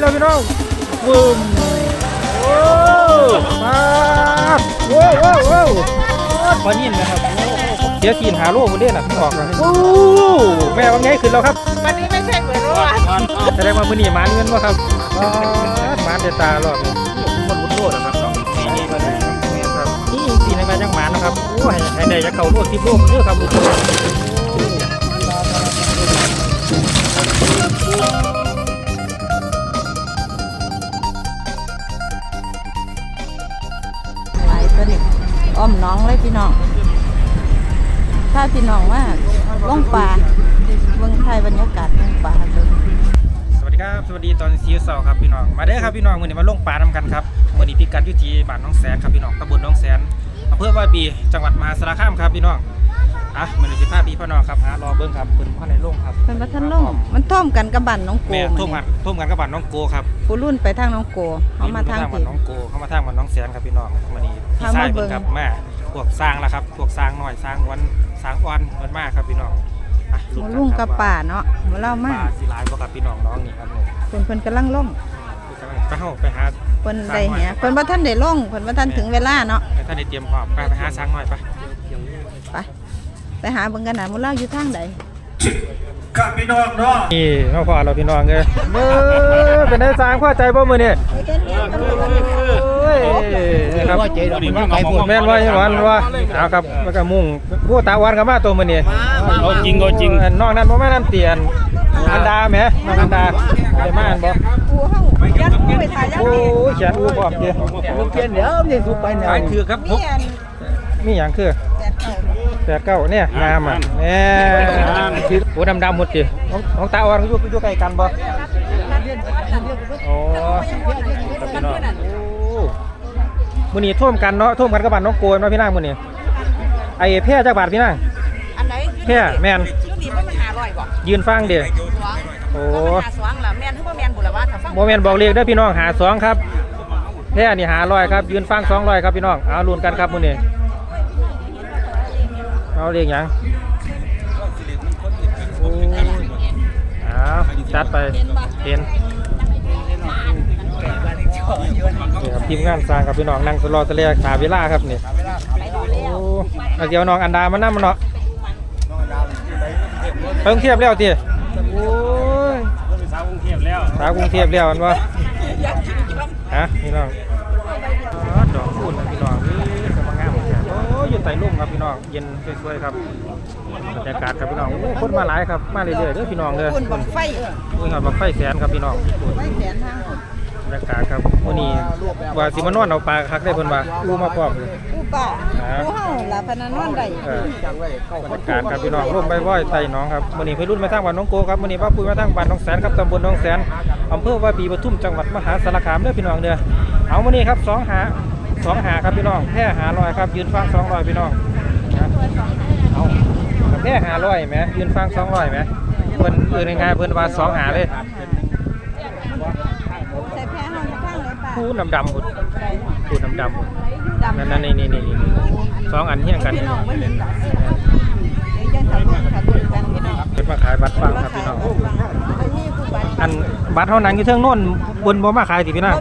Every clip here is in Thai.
แล้วพี่น้องวึมโอ้มาดโว้โว้โว้ปลานิ่มนะครับโอ้เสียขีนหาโลคนเด่นอะออกแล้วโอ้แม่ว่าไงขึ้นแล้วครับวันนี้ไม่ใช่เหมือนว่าแสดงว่ามือนี่หมานเงินวะครับว้าวหมานเดตารอบนี้คนรุ่นโลดนะครับน้องปีนี้มาเลยครับนี่ปีนี้มาจังหมานนะครับโอ้ยให้ได้จะเก่าโลดสิบโลเยอะครับลูก เลยพี่น้องถ้าพี่น้องว่าล่องป่าเมืองไทยบรรยากาศล่องป่าเลยสวัสดีครับ สวัสดีตอนซีเสาร์ครับพี่น้อง มาเด้อครับพี่น้องวันนี้มาลงปลาน้ำกันครับวันนี้พิกัดอยู่ที่บ้านน้องแสนครับพี่น้องตำบลน้องแสนอำเภอว่าปีจังหวัดมหาสารคามครับพี่น้องอะมันจะภาพดีพี่น้องครับหารอเบิ้งครับเพิ่นพ่อในลงครับเป็นวัฒนล่องมันท่อมกันกับบันน้องโกแม่มื้ทุ่อมนี้กันทุ่มกันกับบ้านน้องโกครับผู้รุ่นไปทางน้องโกเขามาทางบ้าที่นน้องโกเขามาทางบ้านน้องแสนครับพี่น้องวันนี้พี่พามาชายเบิ่เพิ่งนครับมา พวกสร้างแล้วครับ พวกสร้างน้อยสร้างวันสร้างอ่อนเพิ่นมากครับพี่น้องอะมาลุงกับป่าเนาะมาเล่าป่ามาสิหลายบ่ครับพี่น้องน้องนี่ครับผมเพิ่นเพิ่นกำลังล่องไปเฮาไปหาเพิ่นได้เหียเพิ่นบ่ทันได้ล่องเพิ่นบ่ทันถึงเวลาเนาะไปท่านได้เตรียมพร้อมไปไปหาสร้างน้อยไปไปไปหาเบิ่งกันนะมื้อเล่าอยู่ทางใดครับพี่น้องเนาะนี่มาพอเราพี่น้องเลยเบ้อเป็นได้สร้างพอใจบ่มื้อนี้ โอ้ยครับว่าเจ๊ดอกมันไปพูดแม่นว่าหวานว่าเอาครับแล้วก็มุ่งผู้ตาหวานก็มาตัวมื้อนี้เอาจริงเอาจริงอันน้องนั้นบ่มาน้ำเตียนอันดาแหมน้องอันดาได้มาอันบ่ปูเฮายัดไปถ่ายยัดโอ้ยแขนอูพร้อมเด้ผมเพียนเดี๋ยวนี่สุไปเนี่ยขายถือครับมีอันมีหยังคือแปดเก้าแต่เก้าเนี่ยงามอะแหม่โอ้ดำๆหมดดิของของตาอ่อนเขาอยู่อยู่ใกล้กันบ่โอ้ครับพี่น้องโอ้ มื้อนี้ท่วมกันเนาะท่วมกันกับบ้านน้องโกนเนาะพี่นางมื้อนี้ไอ้แพร่จักบาทพี่นางอันไหนแพร่แม่นช่วงนี้ว่ามันหาร้อยบ่ยืนฟังเด้อสวงโอ้ว่ามันหาสวงล่ะแม่นคือบ่แม่นบุละว่าถ้าฟังบ่แม่นบอกเลขเด้อพี่น้องหาสองครับแพร่นี่หาร้อยครับยืนฟัง200ครับพี่น้องเอาลุ้นกันครับมื้อนี้เอาเลขหยังโอ้เอาจัดไปเห็น นี่ครับ ทีมงานสร้างครับพี่น้องนั่งสลอสะเลขาเวลาครับนี่โอ้เอาเดี๋ยวน้องอันดามานั่งมันเนาะไปกรุงเทพแล้วทีโอ้ยสาวกรุงเทพแล้วสาวกรุงเทพแล้วอันวะฮะพี่น้องอ๋อดอกคูณนะพี่น้องนี่กำลังงามเลยครับโอ้ยอยู่ใต้ร่มครับพี่น้องเย็นสวยๆครับบรรยากาศครับพี่น้องโอ้คนมาหลายครับมาเรื่อยๆเด้อพี่น้องเด้อคุณบังไฟอุ้ยครับบักไฟแสนครับพี่น้องไฟแสนทางคนบ รรยากาศครับวันนี้ว่าสิมานอนเอาปลาคักได้เพิ่นว่าอู้มาพร้อมเลยผู้ป่าผู้เฮาล่ะพนันนอนได้เออบรรยากาศครับพี่น้องร่มใบว้อยไต่หน้องครับวันนี้ไปรุ่นมาทางบ้านน้องโกครับวันนี้ป้าปุ้ยมาทางบ้านน้องแสนครับตำบลน้องแสนอำเภอว่าปีปทุมจังหวัดมหาสารคามเด้อพี่น้องเด้อเอาวันนี้ครับสองหาสองหาครับพี่น้องแพร่หาลอยครับ ยืนฟังสองร้อยพี่น้องนะเอาแพร่หาลอยไหมยืนฟังสองร้อยไหมเพิ่นเออง่ายๆเพิ่นว่าสองหาเลย ใส่แพ้เฮา ทางเลยป่ดำดำๆพุ่นพูดำดำนดำนั่นนั่นนี่นี่นี่สองอันเฮี้ยงกันพี่ยงกันเป็นมาขายบัตรฟังครับพี่น้องอันบัตรเท่านั้นอยู่เทิงโน่นบนบ่มาขายสิพี่น้า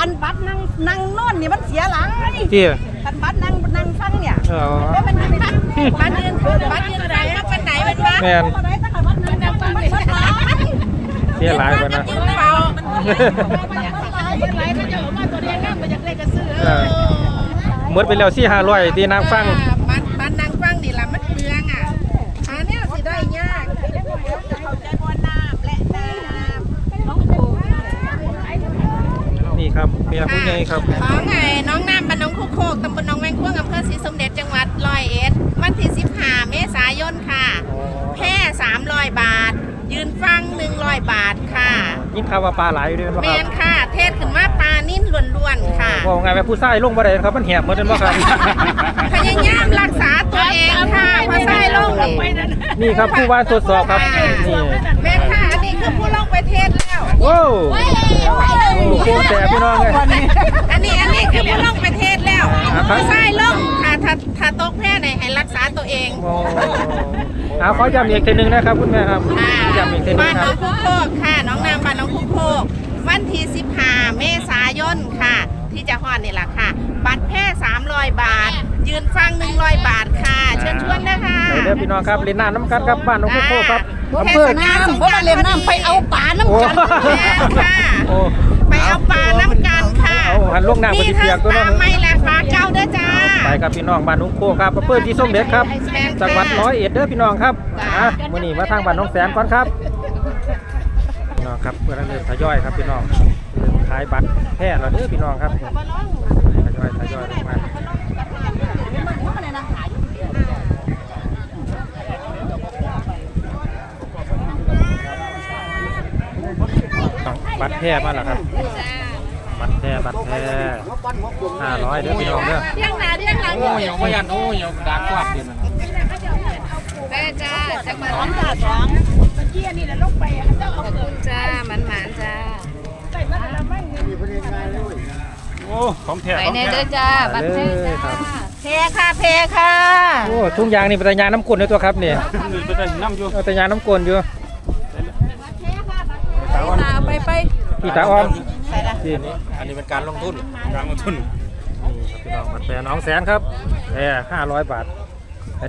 อันบัตรนั่งนั่งนอนนี่มันเสียหลังที่อันบัตรนั่งนั่งฟังเนี่ยแล้วมันบัตรบัตรยืนบัตรยืนไหนนักเป็นไหนเป็นบัตรแมนไหนบัตรนั่งฟังไม่ใช่เสียหลายกว่านะ ยืนเปล่า เออ หมดไปแล้วสี่ห้าร้อยที่นางฟังบ้านบ้านนางฟังนี่ล่ะมันเปลืองอะหาแนวสิได้ยากเข้าใจบ่น้ำและน้ำน้องโกนี่ครับเมียผู้ใหญ่ครับของไงน้องน้ำบ้านน้องคุกโคกตำบลหน้องแวงพ่วงอำเภอศรีสมเด็จจังหวัดร้อยเอ็ดวันที่15เมษายนค่ะแพร่300บาท ยืนฟัง100บาทค่ะยิ่งข่าวว่าปลาหลายอยู่ด้วยแมครับนค่ะ เทศขึ้นมาปลา นิ่นล้วนๆค่ะบอกไงแม่ผู้ชายลงบ่ได้ครับมันแหบหมดนั่นบ่ครับพยายามรักษาตัวเองค่ะพอใส่ลงนี่นี่ครับผู้ว่าตรวจสอบครับนี่แม่ค่ะอันนี้คือผู้ลงไปเทศแล้วโอ้โหโค้งแต่พี่น้องเลยอันนี้อันนี้คือผู้ลงประเทศแล้วอ่าครับใช่ลงค่ะถ้าถ้าตกแพ้ไหนให้รักษาตัวเองโอ้เอาขอย้ำอีกทีหนึงนะครับคุณแม่ครับอ่าย้ำอีกทีหนึบ้างนคน้รัอบงคุกโคกค่ะน้องนามบ้านน้องคุกโคก วันที่15เมษายนค่ะ ที่จะฮอดนี่แหละค่ะ บัตรแพ้300 บาท ยืนฟัง 100 บาทค่ะ เชิญชวนนะคะไปเด้อพี่น้องครับเล่นน้ำน้ำกันครับบ้านน้องโคโค่ครับอำเภอน้ำบ่มาเล่นน้ำไปเอาปลาน้ำโอ้กันค่ะโอ้ไปเอาปลาน้ำกันค่ะเอาหันลงน้ำปฏิเปียกตัวปนั้ลานไม่และปลาเก้าเด้อจ้าไปครับพี่น้องบ้านน้องโคครับอำเภอที่ส้มเด็ดครับแม่นค่ะจังหวัดร้อยเอ็ดเด้อพี่น้องครับจ้าอะมื้อนี้มาทางบ้านน้องแสนก่อนครับพี่ น้องครับเพื่อนเริ่มทยอยครับพี่น้องเริ่มขายบัตรแพร่แล้วเด้อพี่น้องครับทยอยทยอยลงมาบัตรแพร่มาแล้วครับบัตรแพร่บัตรแพร่ห้าร้อยเด้อพี่น้องเด้อเที่ยงหนาเที่ยงหลังโอ้ยยังไม่ยันโอ้ยยังดักกว่าดินแม่จ้าจังหวัดสองจ้าสอง จ้ามันหมานจ้าโอ้ของแท้ไปของในแท้เด้อจ้าบัตรเลแพ้ยครับเพค่ะเพค่ะโอ้ทุ่งยางนี่เป็นตะยางน้ำกลนด้วยตัวครับเนี่ยนี่ไปได้น้ำอยู่เอาตะยางน้ำกลนอยู่ตาไปไปพี่ตาออมไปละพี่อันนี้เป็นการลงทุนการลงทุนนี่ครับพี่น้องบัตรแปรน้องแสนครับแปรห้าร้อยบาท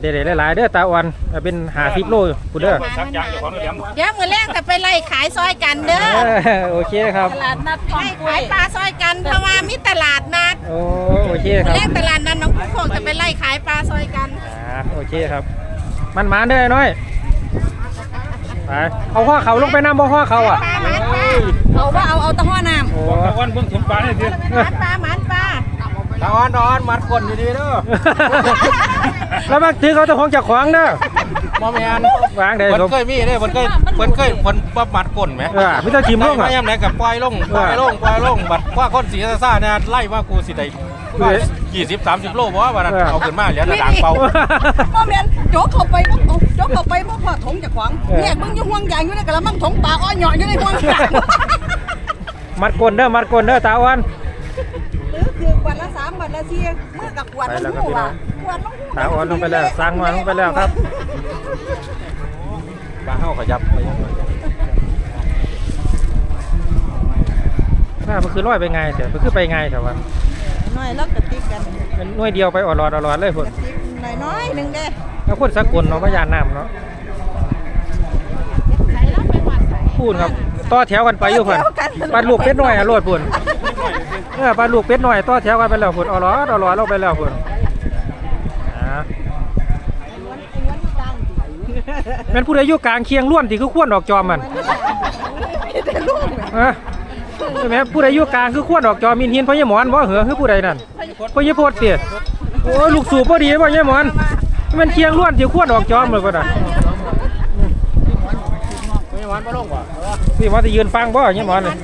เด็ดๆหลายๆเด้อตาออนเอาเป็นหาสิบโลคุณเด้อชักยางอยู่ของเหลี่ยมเดี๋ยวมือแรกจะไปไล่ขายซอยกันเด้อเออโอเคครับ ตลาดนัดคลองไล่กล้วยขายปลาซอยกันเพราะว่ามีตลาดนัดโอ้โอเคคมืรัอบแรกตลาดนัดน้องผู้โคกจะไปไล่ขายปลาซอยกัน อ่าโอเคครับ มันหมาเด้อน้อยไปเอาข้อเขาลงไปน้ำบ่ข้อเขาอะปลาหมานปลาเอาว่าเอาเอาตะห้อน้โอ้บอกตะวันเบิ่งถุงปลาเนี่ยดิหมานปลาหมาน ปลาตะวันตะวันมัดคนอยู่ดีเด้อแล้วบางทีเขาจะของจากขวางเด้อบ่แม่นวางได้เพิ่สนมเคยมีเด้เพิ่นเคยเพิ่นเคยเพิ่นบ่มัดก้นไหมเออไมแต่ได้ทีมลงได้อะมาย่ำไหนกับปล่อยลงปล่อยลงปล่อยลงบัดว่าคนสีซ่าๆเนี่ยไล่ว่ากูสิได้ยี่สิบสามสิบโลบ่ว่าบัดนั้นเอาขึ้นมาเหลือแต่ด่างเป่าำพ่อแม่นโจกเข้าไปบ่เอาโจกเข้าไปบ่พอถงจากขวางเนี่ยมึงอยู่ห่วงยางอยู่ในกระมังถงปลาอ้อยหน่อยอยู่ในห่วงยางมัดกลเด้อมัดกลเด้อตาออน หรือคือวันละสามวันละสี่เมื่อกับวันไปละแล้วครับหูพี่น้ว่ะองวันละหูตาออนลงไปแล้วสร้างมาลงไปแล้วครับปลาเฮาขยับไปถ้ามันคือร้อยไปไงแต่มันคือไปไงแต่ว่าน้อยแล้วกระติกกันเป็นหน่วยเดียวไปอ่อนรอดอ่อนรอดเลยพุ่นน้อยน้อยๆหนึ่งเด้แล้วคนสกลเนาะพยานน้ำเนาะพูดครับต่อแถวกันไปอยู่พุ่นปลาลูกเป็ดน้อยอะโลดพุ่นเออปลาลูกเป็ดน้อยต่อแถวกันไปแล้วพุ่นอ่อนรอดอ่อนรอดลงไปแล้วพุ่นอ่าแม่นผู้ใดอยู่กลางเคียงล้วนที่คือขวนดอกจอมมันแต่ลูกเอ้อใช่ไหมผู้ใดอยู่กลางคือขวนดอกจอมมินเฮียนพ่อใหญ่หมอนบ่เหรอคือผู้ใดนั่นพ่อใหญ่โพดเตี้ยโอ้ยลูกสูบพอดีพ่อใหญ่หมอนมันเคียงล้วนที่ขวนดอกจอมเลยพุ่นน่ะไม่หวานบ่ลงว่ะพี่หมอนจะยืนฟังบ่ใหญ่หมอนน่ะ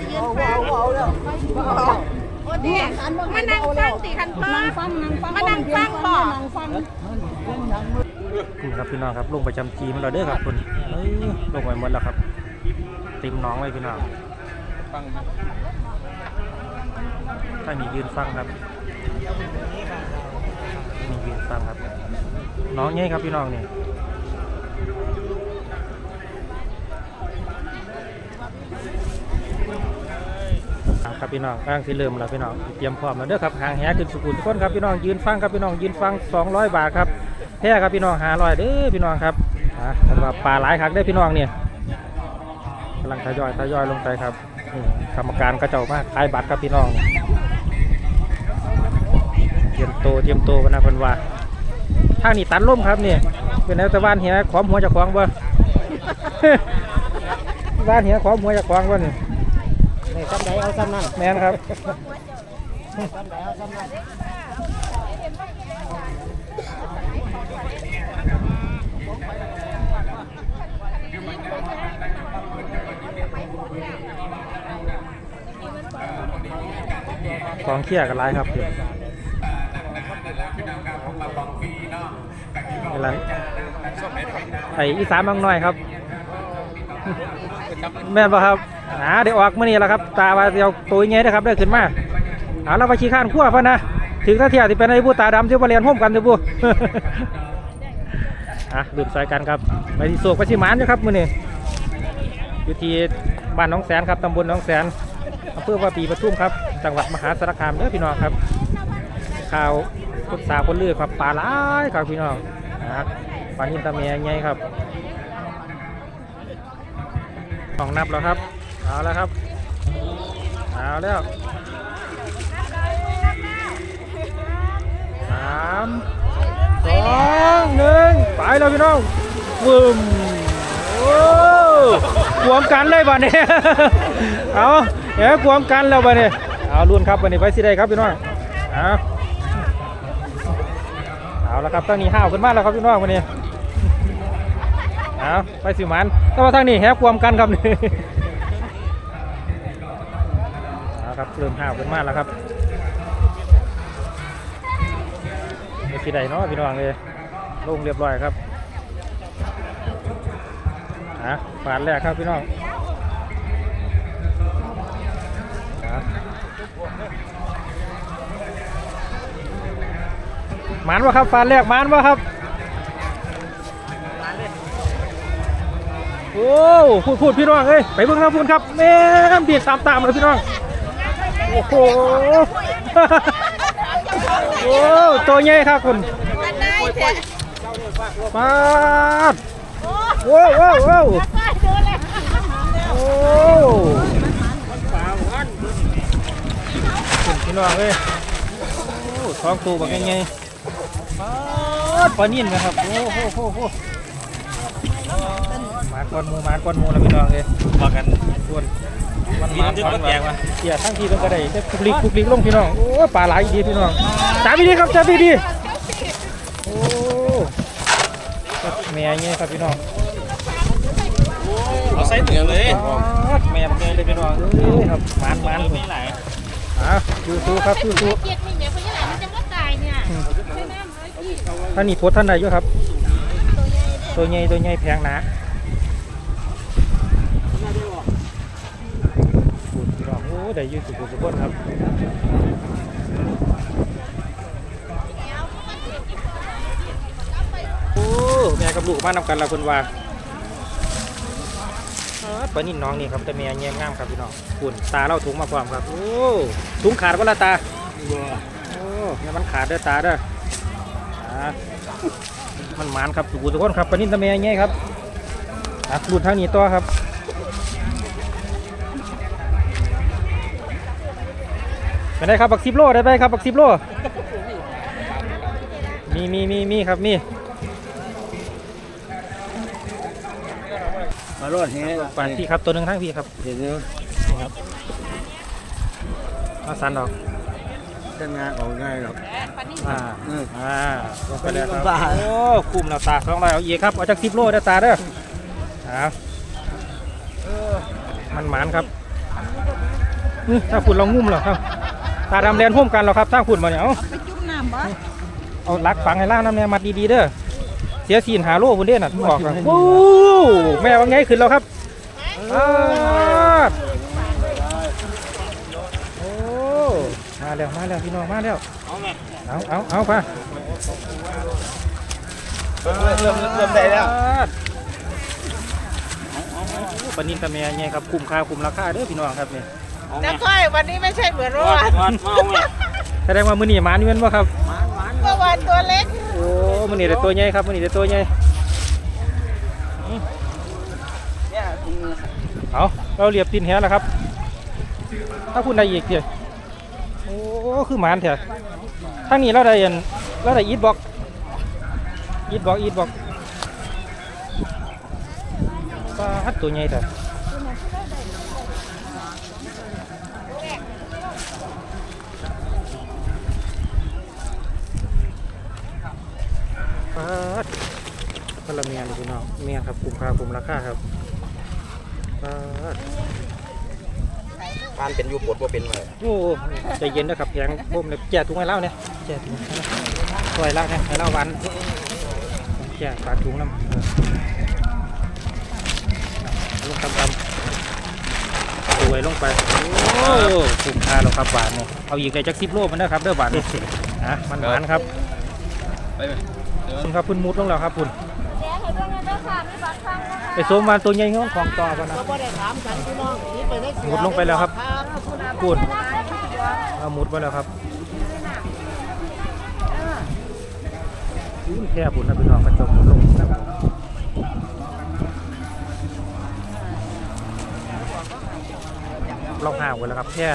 โอ้เด็มานั่งฟังสิคันพ่อฟังนั่งฟังมานั่งฟังบ่นั่งฟังนี่ครับพี่น้องครับลงประจำทีมเราเด้อครับคุณเอ้ยลงไปหมดแล้วครับเต็มหน้องเลยพี่น้องถ้ามียืนฟังครับมียืนฟังครับ น้องเงี้ยครับพี่น้องนี่ ครับพี่น้องกำลังที่เริ่มแล้วพี่น้องเตรียมพร้อมแล้วเด้อครับหางแหขึ้นสุกุลทุกคนครับพี่น้องยืนฟังครับพี่น้องยืนฟัง 200 บาทครับแพ้ครับพี่น้อง500เด้อพี่น้องครับอะแต่ว่าปลาหลายครั้งได้พี่น้องเนี่ยกำลังทยอยทยอยลงไปครับนี่กรรมการก็เจ้ามากขายบัตรครับพี่น้องเตรียมโตเตรียมโตวกันนะพิ่นว่าทางนี้ตัดล่มครับเนี่ยเป็นแนวตะวันเหี้ยขอมหัวจากควางบ่ บ้านเหี้ยขอมหัวจากควางบ่นี่นี่ซ้ำใด เอาซ้ำนั่นแมนครับของเคี่ยกันไรครับพี่นี่ร้านไออีสานบางหน้อยครับ แม่ป่ะครับ อ่าเดี๋ยวออกมื่อนี้แหละครับ ตาว่าเดี๋ยวตัวยังไงนะครับได้ขึ้นมาเอาเราไปชี้ข้านขั้วพ่ะนะถึงถ้าเทียที่เป็นไอ้ผู้ตาดำที่มาเรียนร่มกันที่ผู้อะดุดใส่กันครับไปที่โศกไปที่หมานนะครับมื่อนี้อยู่ที่บ้านน้องแสนครับตำบลน้องแสนอำเภอว่าปีปทุมครับ จังหวัดมหาสารคามเด้อพี่น้องครับ ข่าวคนสาวคนเลือครับปลาหลายครับพี่น้องนะครับปลานินตาเมียไงครับของนับแล้วครับ เอาแล้วครับ เอาแล้วสามสองหนึ่งไปแล้วพี่น้องวึมโอ้กวมกันเลยบ้านี้เอาเดี๋ยวกวมกันแล้วบ้านี้เอาลุ้นครับบ้านี้ไปสิได้ครับพี่น้องเอาเอาแล้วครับตั้งนี้ห้าวขึ้นมาแล้วครับพี่น้องวันนี้เอาไปสิมันแต่ว่าทางนี้แฮกวมกันครับนี่ เริ่มหาวขึ้นมากแล้วครับไม่สิได้เนาะพี่น้องเลยลงเรียบร้อยครับอะฝานแรกครับพี่น้องมานวะครับฝานแรกมานวะครับโอ้พูดพูดพี่น้องเอ้ยไปเบิ่งครับพูดครับแม่เบียดตามตามเลยพี่น้อง โอ้โห โอ้ตัวใหญ่ครับคุณปาดโว้าวว้วว้วโอ้คุณพี่น้องเอ้ยท้องตูแบบไงปาดปลานิ่นนะครับ โอ้โหโหโหมาก้อนมูมาก้อนมูแล้วพี่น้องเอ้ยมากันส่วน มันมีมาน้ำจิ้มก็แกงวะเสียทั้งทีต้องกระไดแต่คุกลิกคุกลิกลงพี่น้องโอ้ปลาหลายอีดีพี่น้องจับดีๆครับจับดีๆโอ้ครับแม่เงี้ยครับพี่น้องเอาใส่เหนือเลยครับแม่เงี้ยเลยพี่น้องเอ้ยครับหมันหมันมีหลายอะสู้ๆครับสู้เกียดมีเมียคนยี่หลานมันจะว่าตายเนี่ยไม่แน่เลยพี่ๆท่านนี่โพสต์ท่านใดอยู่ครับ ตัวใหญ่ตัวใหญ่แพงหนาพูดพี่น้องโอ้ ได้ยืดสุดสุดคนครับโอ้แม่กับลูกมานำกันละคนว่าอ้าวปลานิ่น้องนี่ครับแต่แม่แย้มงามครับพี่น้องคุณตาเราถุงมาพร้อมครับโอ้ถุงขาดว่าละตาโอ้เนี่ยมันขาดเด้อตาเด้อมันหมานครับทุกทุกคนครับปลานิ่ตะแม่แง่ครับอะรุ่นทางนี้ต่อครับ ไปได้ครับบักซิบโลได้ไปครับบักซิบโลมีมีมีมีครับมีมารอดเฮ้ยปานพี่ครับตัวหนึ่งทั้งพี่ครับเห็นไหมนี่ครับมาสันดอกจะงานออกง่ายหรอกอ่าเอออ่าลงไปแล้วครับปลาโอ้คุมแล้วตาสองร้อยเอาอีกครับเอาจากสิบโลได้อตาเด้อเอามันหมานครับนี่ถ้าคุณเรางุ่มเหรอครับ ตาดำแลนห่วมกันเหรอครับถ้าคุณมาเนี่ยเอาไปจุ่มน้ำบ่เอาลักฝังให้ล่างน้ำเนี่ยมัดดีๆเด้อเสียสีนหาโลคุณเด่นน่ะออกครับโอ้แม่ว่าไงขึ้นแล้วครับอ่าโอ้มาแล้วมาแล้วพี่น้องมาแล้วเอาไงเอาเอาเอาไปเริ่มเริ่มเริ่มได้แล้วปลานินตะเมียไงครับคุ้มค่าคุ้มราคาเด้อพี่น้องครับนี่ แต่ค่อยวันนี้ไม่ใช่เหมือนรรออดดรอดเอาไงแสดงว่ามื้อนี้หมานี่แม่นบ่ครับ เมื่อวานตัวเล็กโอ้มื้อนี้ได้ตัวใหญ่ครับมื้อนี้ได้ตัวใหญ่เอาเราเรียบตินแหแล้วครับ ถ้าคุณได้อีกเดียวโอ้คือหมานเถอะทางนี้เราได้อันเราได้อีทบ็อกอีทบ็อกอีทบ็อกปลาตัวใหญ่เถอะ ปลาพละเมียนพี่น้องเมียนครับคุ้มค่าคุ้มราคาครับปลาทานเป็นยูปวดบ่เป็นเลยโอ้ใจเย็นนะครับแพงผมเลยแจกถุงให้เล่าเนี่ยแจกถุงให้เล่าสวยเล่าเนี่ยให้เล่าหวันแจกปากถุงน้ำเออลงตำตำสวยลงไปโอ้คุ้มค่าเราครับหวานเนี่ยเอาอีกเลยจักสิบโลมันนะครับเด้อหวานเนี่ยอะมันหวานครับไปไหม คุณครับคุณมุดลงแล้วครับคุณแดงให้เบิ่งเด้อค่ะมีบัตรฟังนะคะไปโซมมาตัวใหญ่เงี้ยของต่อกันนะหมุดลงไปแล้วครับปูนเอาหมุดไปแล้วครับแค่บุญนะพี่น้องกระจกหมุดลงนะครับเราห่างไว้แล้วครับแค่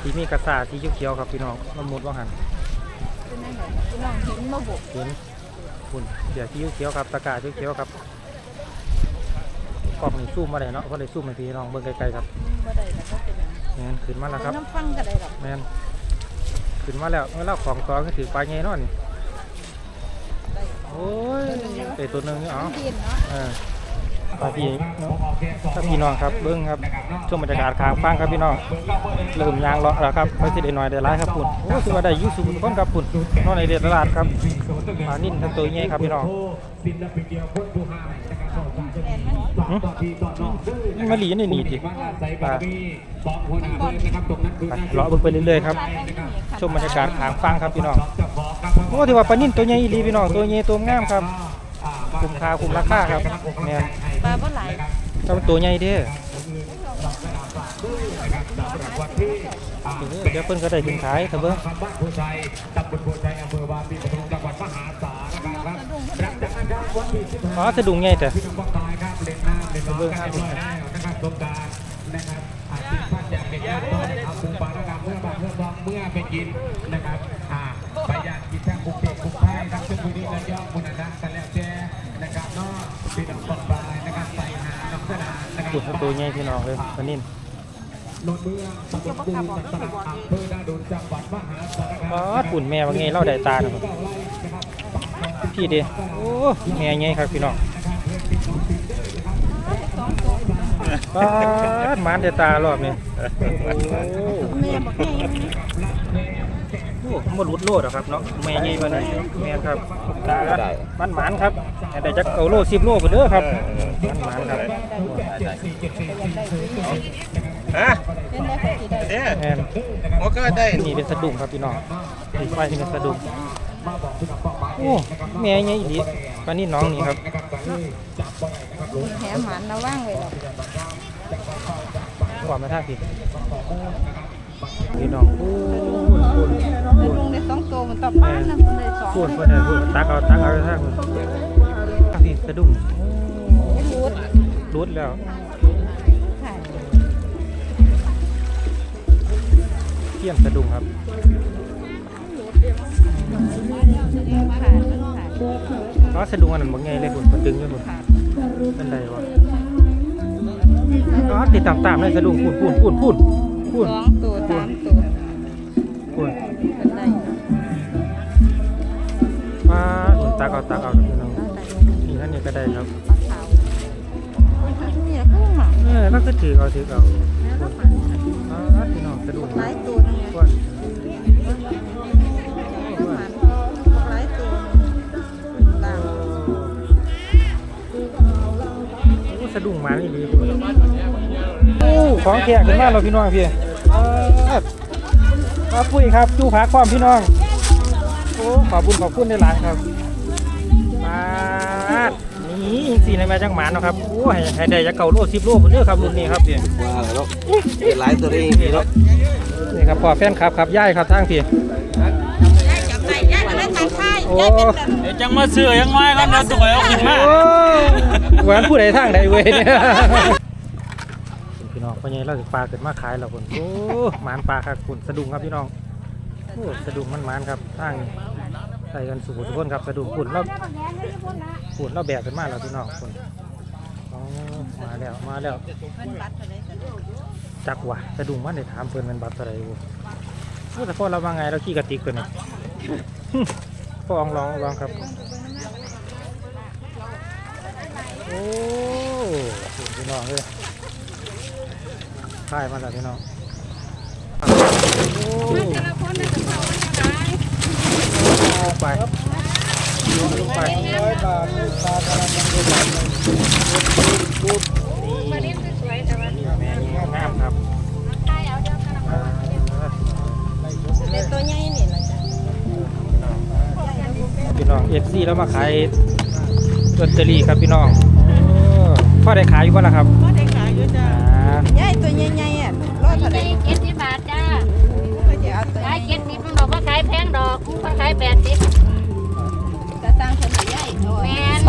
ที่มีกระสาสีเขียวๆครับพี่น้องมันหมุดว่าหันเป็นยังไงพี่น้องเห็นมาบุกเห็น คุณเสียที่เขียวๆครับตะกร้าเขียวๆครับกล้องนี่ซูมมาได้เนาะเพราะได้ซูมให้พี่น้องเบิ่งไกลๆครับบ่ได้แล้วก็เป็นหยังแมนขึ้นมาแล้วครับน้ำฟังก็ได้หรอกแมนขึ้นมาแล้วเมื่อเราของตองก็ถือปลาใหญ่เนาะนี่โอ้ยไอตัวหนึงนี่อ๋อกินเนาะ เออ ปลาพี่ถ้าพี่น้องครับเบิ้งครับช่วงบรรยากาศขางฟังครับพี่น้องเริ่มยางเลาะแล้วครับไม่สิได้น้อยได้หลายครับปุ่นโอ้คือว่าได้อยูสุคนครับปุ่นนอนในเดือดตลาดครับปลานิ่นทั้งตัวใหญ่ครับพี่น้องมาหลีนี่นี่ดิไปเลาะเบิ่งไปเรื่อยๆครับชมบรรยากาศขางฟังครับพี่น้องโอ้ถือว่าปลานิ่นตัวใหญ่อีพี่น้องตัวใหญ่ตัวงามครับคุ้มค่าคุ้มราคาครับแม่นป ลาบ่หลายถ้ามันตัวใหญ่เด้อเดี๋ยวเพิ่นก็ได้ถึงขายเถอะเบิ่งอ๋อสะดุ้งใหญ่แต่เบิ่งครับเมื่อไปกินนะครับอ่าไปยานกินแท่งบุกเด็กบุกไพ่ครับซึ่งวันนี้เราย่อมุนนะกันแล้วแจ้นะครับเนาะพี่น้องปลายนะครับใส่หาน้อง สนานนะครับปุ่นตัวใหญ่พี่น้องเลยปลานิ่นนนเมืองตำบลปูนตำบลอำเภอนาโดนจังหวัดมหาสารคามอ๋อปุ่นแม่ว่าไงเล่าได้ตาเนาะพี่เด้โอ้แม่ใหญ่ครับพี่น้องปาดหมานเดตารอบนี้โอ้แม่บอกไงโหมันรุดโลดอะครับเนาะแม่ใหญ่มาหน่อยแม่ครับมันหมานครับแต่จะเกาโลสิบโลไปเด้อครับ มันหมาครับฮะเป็นได้ก็สิได้เนี่ยแม่นโอ้ก็ได้นี่เป็นสะดุ้งครับพี่น้องนี่ไฟนี่เป็นสะดุ้งโอ้แม่ใหญ่อีหลีปลานี่น้องนี่ครับแหมหมันระว่างไว้หรอกว่ามาท่าพี่พี่น้องพูนพูนได้ลงได้สองตัวมันต่อป้านนะมันได้สองพูนพูนเลยพูนตักเอาตักเอาท่าพูนท่าพี่สะดุ้ง รุดแล้วค่ะเที่ยมสะดุ้งครับขาดมันขาดเพราะสะดุ้งอันนั้นบางไงเลยคุณมันดึงอยู่คุณเป็นไรวะอ๋อติดตามตามๆเลยสะดุ้งพูนพูนพูนพูนพูนสองตัวสามตัวพูนเป็นได้มาตักเอาตักเอาพี่น้องนี่นั่นนี่ก็ได้ครับ เออแล้วก็ถือเอาถือเอาแล้วหมักอ๋อพี่น้องสะดุ้งหลายตัวนึงพูนหมันหลายตัวต่างโอ้สะดุ้งมานี่ดีโอ้ของแขกขึ้นมาเราพี่น้องพี่เออมาปุ้ยครับจู้ผาความพี่น้องโอ้ขอบคุณขอบคุณในหลายครับมา ดนี่สี่ในแม่จังหมานเนาะครับโอ้ให้ให้ได้จะเก่าโลสิบโลผมเด้อครับรุ่นนี้ครับพี่ว่าแล้วเป็นหลายตัวเองพี่แล้วนี่ครับพ่อแฟนครับครับย่ายครับทางพี่ยายจับใส่ยายก็ได้ตัดท้ายโอ้ยายเป็นแบบเดี๋ยวจังมาซื้อยังไงครับเดี๋ยวตัวเอาขึ้นมาโอ้เหมือนผู้ใดทางใดเว้ยเนี่ยพี่น้องพ่อใหญ่เราสิปลาเกิดมาขายแล้วคนโอ้หมานปลาครับคุณสะดุ้งครับพี่น้องโอ้สะดุ้งมันหมานครับทาง ใส่กันสุขทุกคนครับสะดุ้งคุณเราคุณเราแบกกันมากแล้วพี่น้องคุณอ๋อมาแล้วมาแล้วมันบัดอะไรกันจักว่ะสะดุ้งมันได้ถามเพิ่นแมันบัตรอะไรบ่โอ้แต่พ่อเราว่าไงเราขี้กระติกเพิ่นน่ะพ่อลองลองลองครับ โอ้พี่น้องเลยถ่ายมาแล้วพี่น้อง โอ้เอาไปลงไปร้อยบาทปลากระมังนี่นี่แม่นี่งามครับอ่าเป็นตัวใหญ่นี่แหละจ้ะพี่น้องเอฟซีแล้วมาขายลอตเตอรี่ครับพี่น้องโอ้พ่อได้ขายอยู่บ่ล่ะครับ มันขายแปดสิบจะตั้งคนใหญ่โอ้ยแม่น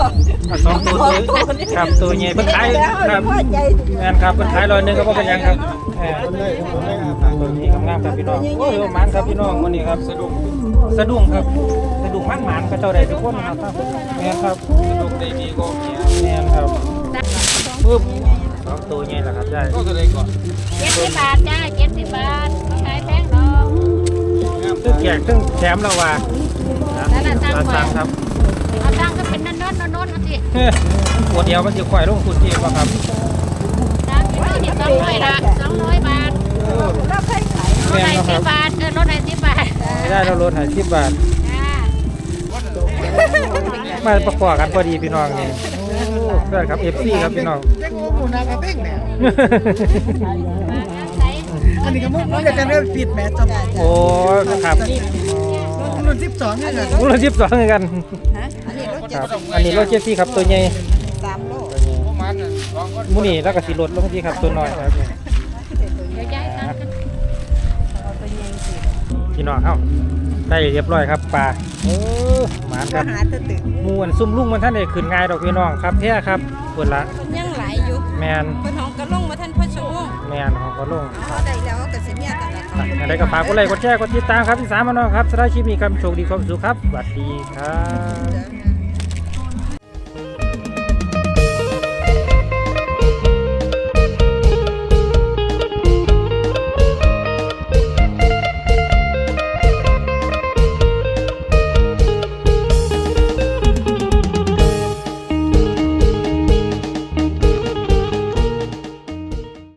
เอาสองตัวตัวครับตัวใหญ่เพิ่นขายครับพ่อใหญ่แม่นครับเพิ่นขายร้อยหนึงก็บ่เป็นหยังครับแหมตัวนี้งามๆครับพี่น้องโอ้ยมันครับพี่น้องวันนี้ครับสะดุ้งสะดุ้งครับสะดุ้งมันมันๆก็เจ้าได้ทุกคนครับแม่นครับสะดุ้งได้ดีก็แม่นครับปึ๊บสองตัวใหญ่แล้วครับยายก็แสดงก่อน เจ็ดสิบบาทจ้าเจ็ดสิบบาท ซึ่งแจกซึ่งแถมแล้วว่านะนั่นน่ะตั้งไว้สั่งครับเอาตังค์ก็เป็นนนๆนนๆเอาสิเฮ้ยหัวเดียวมันสิข่อยลงทุนที่บ่ครับตังค์ที่นี่สองร้อยละสองร้อยบาทรับให้ขายรถไหนสิบบาทเออรถไหนสิบบาทไม่ได้เราลดให้10บาทจ้ามาประกอบกันพอดีพี่น้องนี่โอ้เพื่อนครับ FC ครับพี่น้องเจ๊งโอ้โหนากระเต้งเนี่ยใส่ อันนี้ก็มุกมุกจะกันเริ่มปิดแหมจบโอ้ครับรุ่นสิบสองนี่เลยมุลสิบสองเหมือนกันฮะอันนี้รถคเจ็ดรับอันนี้รถเจสซี่ครับตัวใหญ่สามโลประมาณน่ะสองคนมูนี่แล้วก็สีรถลงที่ครับตัวน้อยครับเดี๋ยวย้ายตังค์กันพี่น้องเอ้าได้เรียบร้อยครับปลาโอ้หมานคก็รับหาตื่นตื่นหมวนซุ่มลุงมันท่านได้ขึ้นง่ายดอกพี่น้องครับแท้ครับเปิดละคนยังหลายอยู่แมนคนของกระลงมาท่านพ่อชูวง แมนของก็ลงเขาได้แล้วก็สิเมียกันละเขาอะไรก็ฝากกดไลค์กดแชร์กดติดตามครับที่สามมาน้องครับสำหรับคลิปนี้ครับโชคดีความสุขครับสวัสดีครับจ้ะ